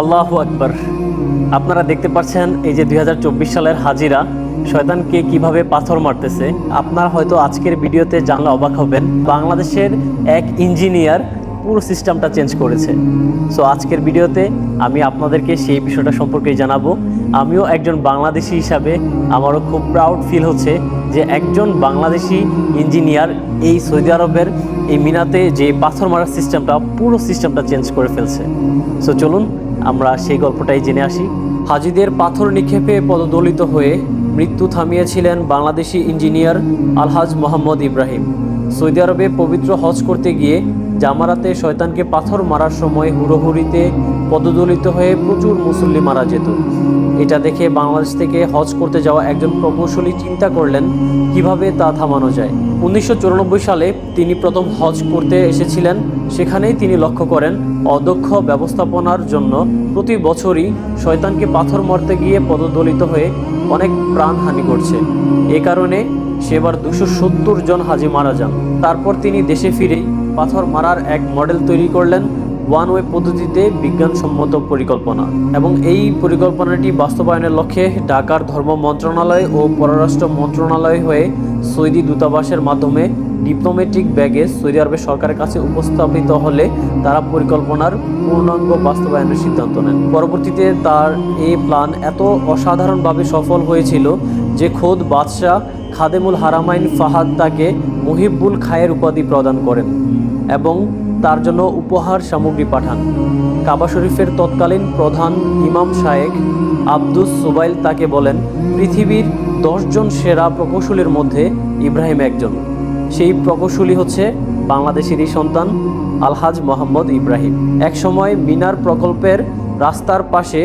আল্লাহ আকবর। আপনারা দেখতে পাচ্ছেন এই যে দু হাজার চব্বিশ সালের হাজিরা শয়তানকে কীভাবে পাথর মারতেছে, আপনারা হয়তো আজকের ভিডিওতে জানলে অবাক হবেন। বাংলাদেশের এক ইঞ্জিনিয়ার পুরো সিস্টেমটা চেঞ্জ করেছে। সো আজকের ভিডিওতে আমি আপনাদেরকে সেই বিষয়টা সম্পর্কে জানাব। আমিও একজন বাংলাদেশি হিসাবে আমারও খুব প্রাউড ফিল হচ্ছে যে একজন বাংলাদেশি ইঞ্জিনিয়ার এই সৌদি আরবের এই মিনাতে যে পাথর মারার সিস্টেমটা, পুরো সিস্টেমটা চেঞ্জ করে ফেলছে। সো চলুন আমরা সেই গল্পটাই জেনে আসি। হাজিদের পাথর নিক্ষেপে পদদলিত হয়ে মৃত্যু থামিয়েছিলেন বাংলাদেশি ইঞ্জিনিয়ার আলহাজ মোহাম্মদ ইব্রাহিম। সৌদি আরবে পবিত্র হজ করতে গিয়ে জামারাতে শয়তানকে পাথর মারার সময় হুড়োহুড়িতে পদদলিত হয়ে প্রচুর মুসল্লি মারা যেত। এটা দেখে বাংলাদেশ থেকে হজ করতে যাওয়া একজন প্রকৌশলী চিন্তা করলেন, কীভাবে তা থামানো যায়? উনিশশো চুরানব্বই সালে তিনি প্রথম হজ করতে এসেছিলেন, সেখানেই তিনি লক্ষ্য করেন, অদক্ষ ব্যবস্থাপনার জন্য প্রতি বছরই শয়তানকে পাথর মারতে গিয়ে পদদলিত হয়ে অনেক প্রাণহানি ঘটছে। এ কারণে সেবার দুশো সত্তর জন হাজি মারা যান। তারপর তিনি দেশে ফিরেই পাথর মারার এক মডেল তৈরি করলেন ওয়ান ওয়ে পদ্ধতিতে বিজ্ঞানসম্মত পরিকল্পনা এবং এই পরিকল্পনাটি বাস্তবায়নের লক্ষ্যে ঢাকার ধর্ম মন্ত্রণালয় ও পররাষ্ট্র মন্ত্রণালয় হয়ে সৌদি দূতাবাসের মাধ্যমে ডিপ্লোম্যাটিক ব্যাগে সৌদি আরবের সরকারের কাছে উপস্থাপিত হলে তারা পরিকল্পনার পূর্ণাঙ্গ বাস্তবায়নের সিদ্ধান্ত নেন। পরবর্তীতে তার এই প্ল্যান এত অসাধারণভাবে সফল হয়েছিল যে খোদ বাদশাহ খাদেমুল হারামাইন ফাহাদ তাকে মুহিব্বুল খায়ের উপাধি প্রদান করেন এবং তার জন্য উপহার সামগ্রী পাঠান। কাবা শরীফের তৎকালীন প্রধান ইমাম শায়েক আব্দুস সুবাইল তাকে বলেন, পৃথিবীর দশজন সেরা প্রকৌশলীর মধ্যে ইব্রাহিম একজন। সেই প্রকৌশলী হচ্ছে বাংলাদেশেরই সন্তান আলহাজ মোহাম্মদ ইব্রাহিম। একসময় মিনার প্রকল্পের রাস্তার পাশে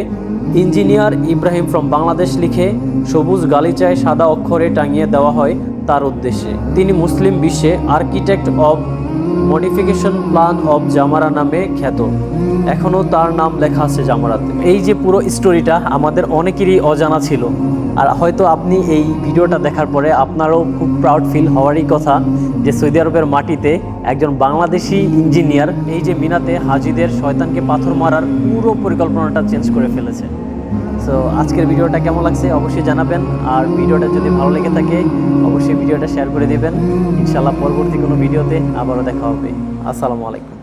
ইঞ্জিনিয়ার ইব্রাহিম ফ্রম বাংলাদেশ লিখে সবুজ গালিচায় সাদা অক্ষরে টাঙিয়ে দেওয়া হয় তার উদ্দেশ্যে। তিনি মুসলিম বিশ্বে architect of modification plan of জামারা নামে খ্যাত। এখনও তার নাম লেখা আছে জামারাতে। এই যে পুরো স্টোরিটা আমাদের অনেকেরই অজানা ছিল। আর হয়তো আপনি এই ভিডিওটা দেখার পরে আপনারও খুব প্রাউড ফিল হওয়ারই কথা যে সৌদি আরবের মাটিতে একজন বাংলাদেশি ইঞ্জিনিয়ার এই যে মিনাতে হাজিদের শয়তানকে পাথর মারার পুরো পরিকল্পনাটা চেঞ্জ করে ফেলেছে। সো আজকের ভিডিওটা কেমন লাগছে অবশ্যই জানাবেন। আর ভিডিওটা যদি ভালো লেগে থাকে, অবশ্যই ভিডিওটা শেয়ার করে দেবেন। ইনশাআল্লাহ পরবর্তী কোনো ভিডিওতে আবারও দেখা হবে। আসসালামু আলাইকুম।